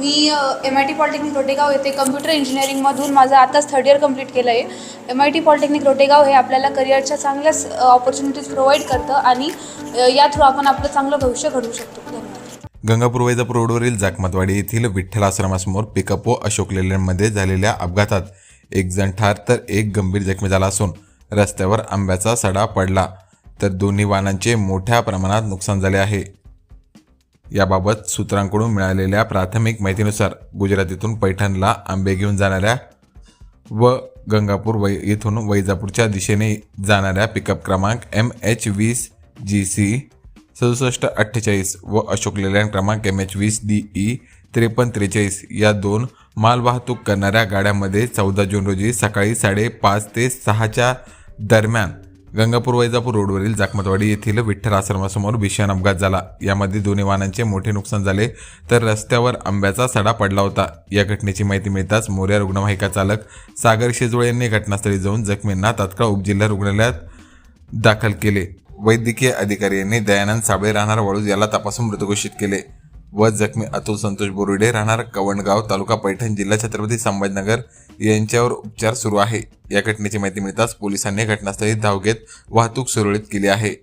Me M I T polytechnic Rotegaon येथे computer इंजिनिअरिंगमधून माझं आताच थर्ड इयर कंप्लीट केलं आहे M I T polytechnic Rotegaon हे आपल्याला करिअरच्या चांगल्याच ऑपॉर्च्युनिटीज प्रोव्हाइड करतं आणि या थ्रू आपण आपलं चांगलं भविष्य घडवू शकतो. धन्यवाद. गंगापूर वैजापूर रोडवरील जाकमतवाडी येथील विठ्ठल आश्रमासमोर पिकअप व अशोक लेलँडमध्ये झालेल्या अपघातात एक जण ठार तर एक गंभीर जखमी झाला असून रस्त्यावर आंब्याचा सडा पडला. तर दोन्ही वाहनांचे मोठ्या प्रमाणात नुकसान झाले आहे. याबाबत सूत्रांकडून मिळालेल्या प्राथमिक माहितीनुसार गुजरातीतून पैठणला आंबे घेऊन जाणाऱ्या व गंगापूर वै येथून वैजापूरच्या दिशेने जाणाऱ्या पिकअप क्रमांक एम एच वीस जी सी सदुसष्ट अठ्ठेचाळीस व अशोक लेलँड क्रमांक एम एच वीस डी ई त्रेपन्न त्रेचाळीस या दोन मालवाहतूक करणाऱ्या गाड्यांमध्ये चौदा जून रोजी सकाळी साडेपाच ते सहाच्या दरम्यान गंगापूर वैजापूर रोडवरील जाकमतवाडी येथील विठ्ठल आश्रमासमोर भीषण अपघात झाला. यामध्ये दोन्ही वाहनांचे मोठे नुकसान झाले तर रस्त्यावर आंब्याचा सडा पडला होता. या घटनेची माहिती मिळताच मोर्या रुग्णवाहिका चालक सागर शेजुळे यांनी घटनास्थळी जाऊन जखमींना तात्काळ उपजिल्हा रुग्णालयात दाखल केले. वैद्यकीय अधिकारी यांनी दयानंद साबळे राहणार वाळूज याला तपासून मृत घोषित केले. व जखमी अतुल संतोष बोरुडे राहणार कवणगाव तालुका पैठण जिल्हा छत्रपती संभाजीनगर यांच्यावर उपचार सुरू आहे. या घटनेची माहिती मिळताच पोलिसांनी घटनास्थळी धाव घेत वाहतूक सुरळीत केली आहे.